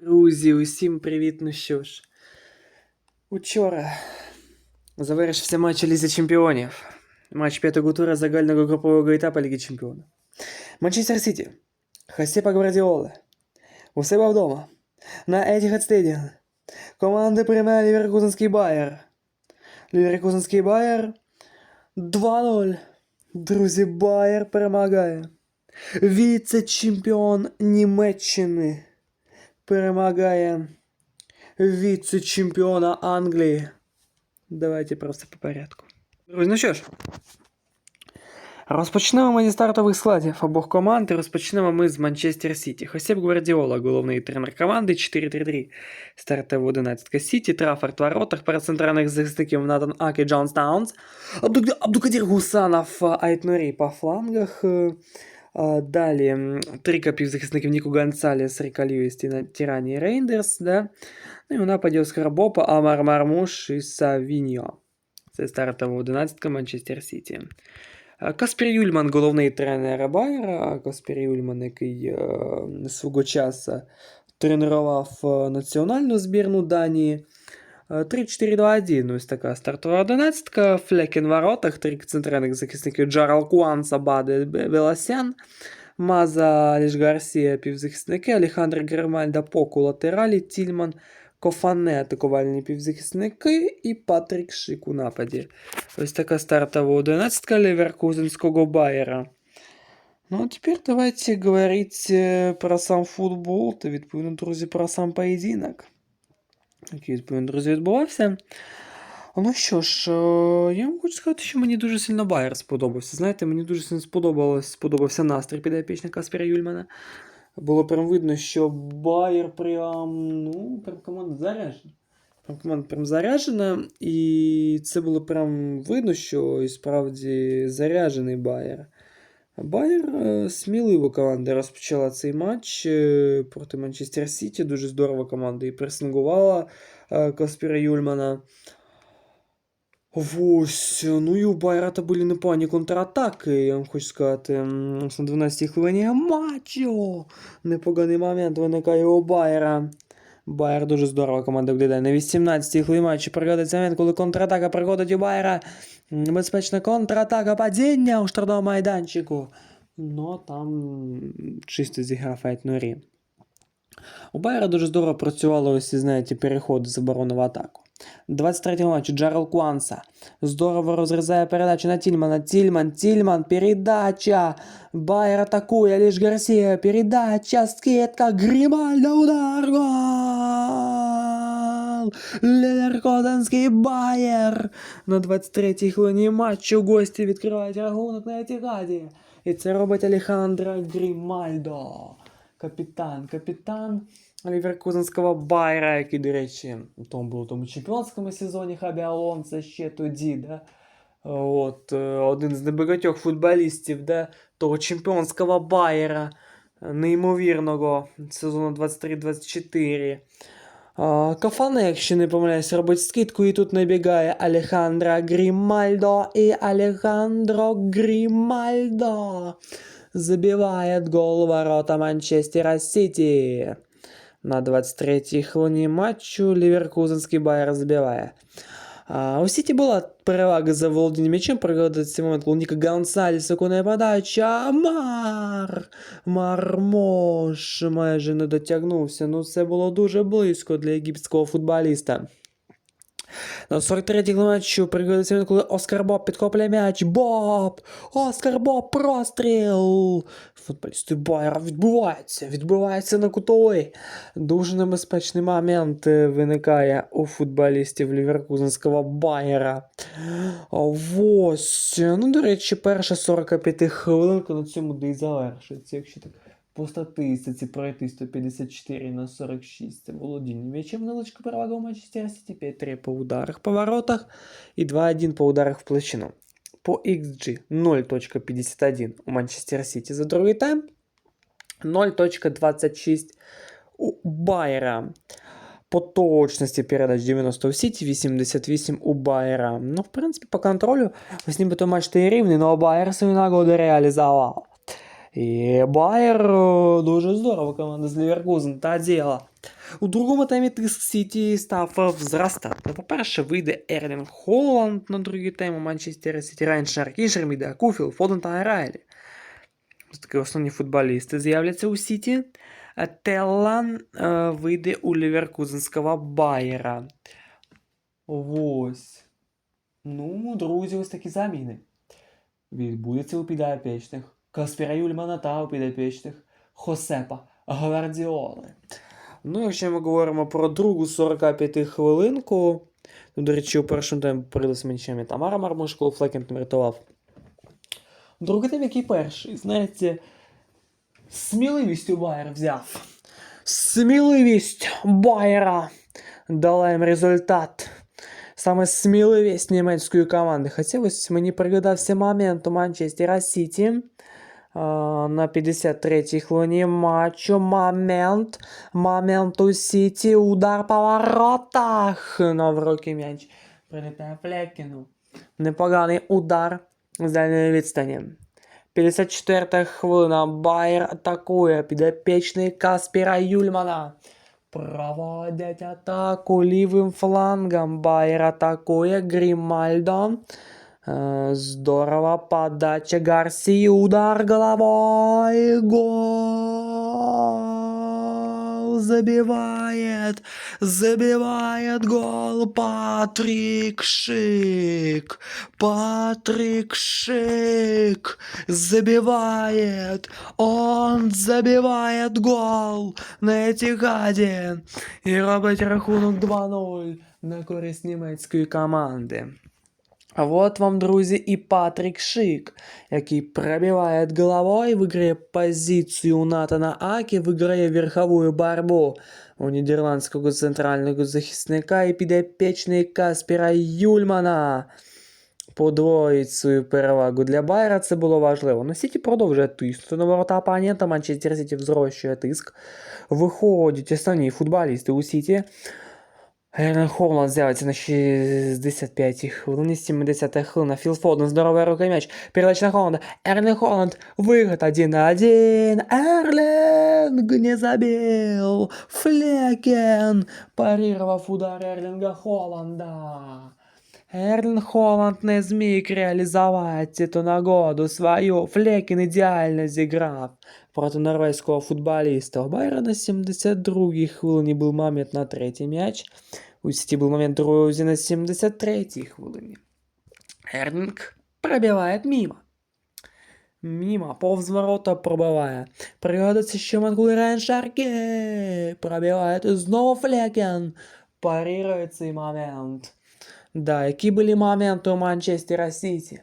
Друзі, усім привіт! Ну що ж, учора завершився матч Лізи Чемпіонів. Матч п'ятого тура загального групового етапу Ліги Чемпіонів. Манчестер Сіті, Хасіпа Гвардіола, у себе вдома, на Етіхад Стедіон. Команди приймає Ліверкузенський Байер. Ліверкузенський Байер 2-0. Друзі, Байер перемагає. Віце-чемпіон Німеччини перемагає віце-чемпіона Англії. Давайте просто по порядку. Друзі, ну що ж. Розпочнемо ми зі стартових складів обох команд і розпочнемо ми з Манчестер Сіті. Хосеп Гвардіола, головний тренер команди 4-3-3. Стартова 11 Сіті, Траффорд в воротах, перед центральних захисників Натан Ак і Джон Таунс. Абду- Абдукадір Гусанов, Айтнурі по флангах. Е, а, Далі м, трійка півзахисників Ніку Гонсалес, Ріка Льюіс, Тіна- Тірані Рейндерс. Да? Ну і у нападі Оскар Бопа, Амар Мармуш і Савіньо. Це стартова 11 Манчестер Сіті. А, Каспер Юльман, головний тренер Байера. Каспер Юльман, який е, свого часу тренував е, національну збірну Данії. Е, 3-4-2-1, ось така стартова 11 Флекен в воротах, три центральних захисників Джарал Куан, Сабаде Беласян, Маза Аліш Гарсія, півзахисники, Алехандро Гермальда Поку, латералі, Тільман, Кофане, атакувальні півзахисники і Патрік Шик у нападі. Ось така стартова 11 Леверкузенського Байера. Ну, а теперь давайте говорить е, про сам футбол та відповідно, друзі, про сам поєдинок Який відповідно, друзі, відбувався. Ну що ж, е, я вам хочу сказати, що мені дуже сильно Байер сподобався. Знаєте, мені дуже сильно сподобалось, сподобався настрій підопічника Каспера Юльмана. Було прям видно, що Байер прям, ну, прям команда заряджена. Прям команда прям заряджена, і це було прям видно, що і справді заряджений Байер. Байер е, сміливо команда розпочала цей матч е, проти Манчестер Сіті. Дуже здорово команда і пресингувала е, Каспера Юльмана. Ось, ну і у Байрата були непогані контратаки, я вам хочу сказати. М, ось На 12-й хвилині матчу. Непоганий момент виникає у Байера. Байер дуже здорово команда виглядає. На 18-й хвилині матчу проходить момент, коли контратака проходить у Байера. М, Небезпечна контратака падіння у штрафному майданчику. Ну, там чисто зіграв Айтнурі. У Байера дуже здорово працювали ось, знаєте, переходи з оборони в атаку. 23-й матчі Джерал Куанса здорово розрізає передачу на Тільмана. Тільман, Тільман, передача. Байер атакує, Ліш Гарсія, передача, скидка, Гримальда, удар, гол! Леверкоденський Байер. На 23-й хвилині матчу гості відкривають рахунок на Етігаді. І це робить Алехандро Грімальдо. Капітан, капітан Ліверкузенського Байера, який, до речі, у тому було в тому чемпіонському сезоні Хабі Алонсо ще тоді, да? От, е, один з небагатьох футболістів, да? того чемпіонського Байера, е, неймовірного сезону 23-24. А, Кафане, якщо не помиляюсь, робить скидку, і тут набігає Алехандро Гримальдо, і Алехандро Гримальдо забивает гол в ворота Манчестера Сити. На 23-й хвилині матчу Ліверкузенський Байер забиває. У Сіті була перевага за володінням м'ячем, пригадує цей момент, коли Ніка Гонсаліс, секундна подача, Мар! Мармош майже не дотягнувся. Ну, це було дуже близько для єгипетського футболіста. На 43-й матчу пригодиться коли Оскар Боб підхоплює м'яч. Боб! Оскар Боб, простріл! Футболісти Байера відбувається, відбувається на кутовий. Дуже небезпечний момент е, виникає у футболістів Ліверкузенського Байера. Ось. Ну, до речі, перша 45 хвилинка на цьому де й завершиться, якщо так. По статистиці пройти 154 на 46 це володіння м'ячем невеличка перевага у Манчестер Сіті 5-3 по ударах по воротах і 2-1 по ударах в площину. По XG 0.51 у Манчестер Сіті за другий тайм, 0.26 у Байера. По точності передач 90 у Сіті, 88 у Байера. Ну, в принципі, по контролю, ось нібито матч та й рівний, але Байер свої нагоди реалізував. І Байер е, дуже здорово команда з Ліверкузен та діла. У другому таймі тиск Сіті став зростати. Ну, по-перше, вийде Ерлінг Холланд на другий тайм у Манчестер Сіті, Райан Шаркі, Жерміда Куфіл, Фоден та Райлі. Ось такі основні футболісти з'являться у Сіті. А Теллан е, вийде у Ліверкузенського Байера. Ось. Ну, друзі, ось такі заміни. Відбудеться у підопічних. Каспіра Юльмана та у підопічних Хосепа Гвардіоли. Ну, якщо ми говоримо про другу 45 хвилинку, то, до речі, у першому таймі порили з меншими Тамара Мармушко, Флекент врятував. Другий тайм, який перший, знаєте, сміливістю Байер взяв. Сміливість Байера дала їм результат. Саме сміливість німецької команди. Хоча ось мені пригадався момент у Манчестера Сіті. А, на 53-й хвилині матчу. Момент. Момент у Сіті. Удар по воротах. На врокі м'яч. Прилітає Флекіну. Непоганий удар з дальньої відстані. 54 хвилина. Байер атакує. Підопічний Каспіра Юльмана. Проводять атаку лівим флангом. Байер атакує Грімальдо. Е, Здорово. Подача Гарсии. Удар головой. Гол. Забивает. Забивает гол. Патрик Шик. Патрик Шик. Забивает. Он забивает гол на Етігаді. І робить рахунок 2-0 на користь німецької команди. А вот вам, друзі, і Патрік Шик, який пробиває головою, виграє позицію Натана Акі, виграє верхову борьбу у нідерландського центрального захисника і підопічний Каспера Юльмана. Подвоїть свою перевагу для Байера це було важливо. Но Сіті продовжує тиснути на ворота опонента, Манчестер Сіті взрощує тиск. Виходять основні футболісти у Сіті. Ерен Холланд з'явиться на 65-й хвилині, 70-та хвилина. Філ Фоден, здоровий рукой м'яч. Передача на Холланда. Ерлинг Холланд, выход один на один. Эрлинг не забил. Флекен парировав удар Ерлинга Холланда. Ерлін Холланд не зміг реалізувати цю нагоду свою. Флекін ідеально зіграв проти норвезького футболіста. У Байера на 72-й хвилині був момент на третій м'яч. У Сіті був момент друзі на 73-й хвилині. Ерлінг пробиває мимо. Мимо, повз ворота пробиває. Пригодиться ще Мангуй Райан Шарке. Пробиває і знову Флекен. Парирує цей момент. Да, які були моменти у Манчестера Сити?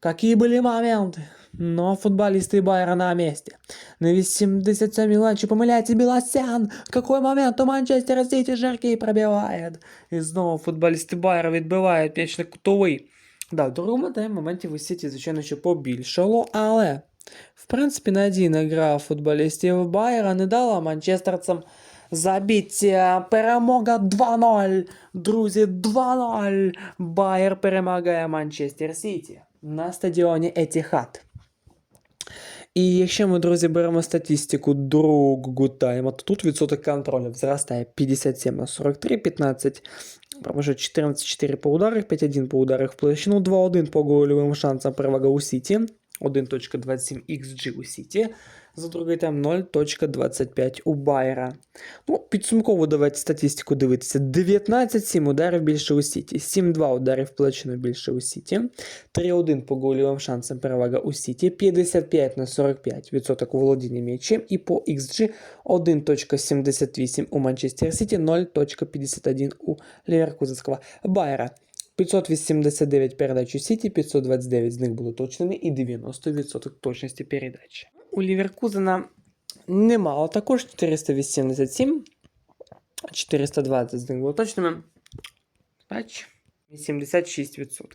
Какие были моменты? Но футболисты Байера на месте. На 87-й матче помиляется Белосян. Какой момент у Манчестера Сити Жаркий пробивает. І знову футболісти Байера відбивають м'яч на кутовий. Да, в другому таймі моментів у Сіті, звичайно, ще побільшало, але в принципі надійна гра футболістів Байера не дала манчестерцям забити. Перемога 2-0. Друзі, 2-0. Байер перемагає Манчестер Сіті на стадіоні Етіхад. І якщо ми, друзі, беремо статистику другого тайму, то тут відсоток контролю зростає 57 на 43, 15, вже 14-4 по ударах, 5-1 по ударах в площину, 2-1 по гольовим шансам перевага у Сіті, 1.27 XG у Сіті, за другий тайм 0.25 у Байера. Ну, підсумково давайте статистику дивитися. 19-7 ударів більше у Сіті, 7-2 ударів в більше у Сіті, 3-1 по гольовим шансам перевага у Сіті, 55 на 45 відсоток володіння м'ячем і по XG 1.78 у Манчестер Сіті, 0.51 у Ліверкузенського Байера. 589 передач у Сіті, 529 з них були точними і 90% точності передачі. У Ліверкузена немало також 487, 420 з них було точними. Бач, 86%.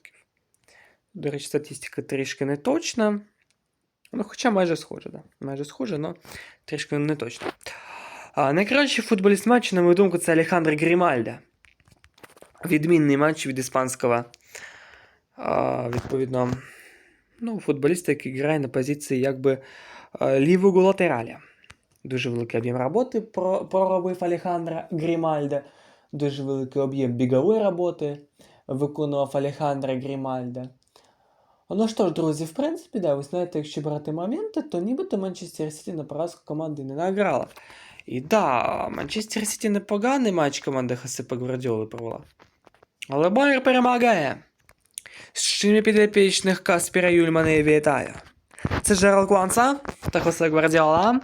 До речі, статистика трішки не точна. Ну, хоча майже схоже, да. Майже схоже, але трішки не точно. А, найкращий футболіст матчу, на мою думку, це Алехандро Грімальда. Відмінний матч від іспанського. А, відповідно, ну, футболіста, який грає на позиції якби а, лівого латераля. Дуже великий об'єм роботи про- проробив Алехандро Грімальде. Дуже великий об'єм бігової роботи виконував Алехандро Грімальде. Ну що ж, друзі, в принципі, да, ви знаєте, якщо брати моменти, то нібито Манчестер Сіті на поразку команди не награла. І да, Манчестер Сіті непоганий матч команда Хасипа Гвардіоли провела. Але Байер перемагає. З чим я підопічних Каспіра Юльмана і вітаю. Це Джерал Кванса та Хосе Гвардіола.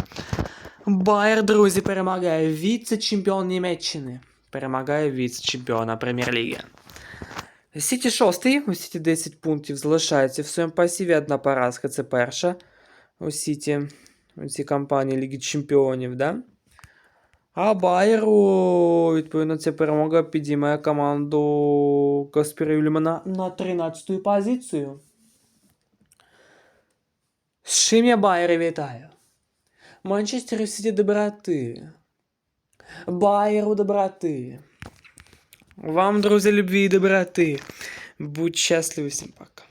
Байер, друзі, перемагає віце-чемпіон Німеччини. Перемагає віце-чемпіона Прем'єр-ліги. Сіті шостий, у Сіті 10 пунктів залишається в своєму пасіві одна поразка, це перша. У Сіті, у цій кампанії Ліги Чемпіонів, да? А Байеру, відповідно, ця перемога підіймає команду Каспіра Юлімана на 13-ту позицію. З чим я Байера вітаю? Манчестер Сіті доброти. Байеру доброти. Вам, друзі, любві і доброти. Будь щасливі всім пока.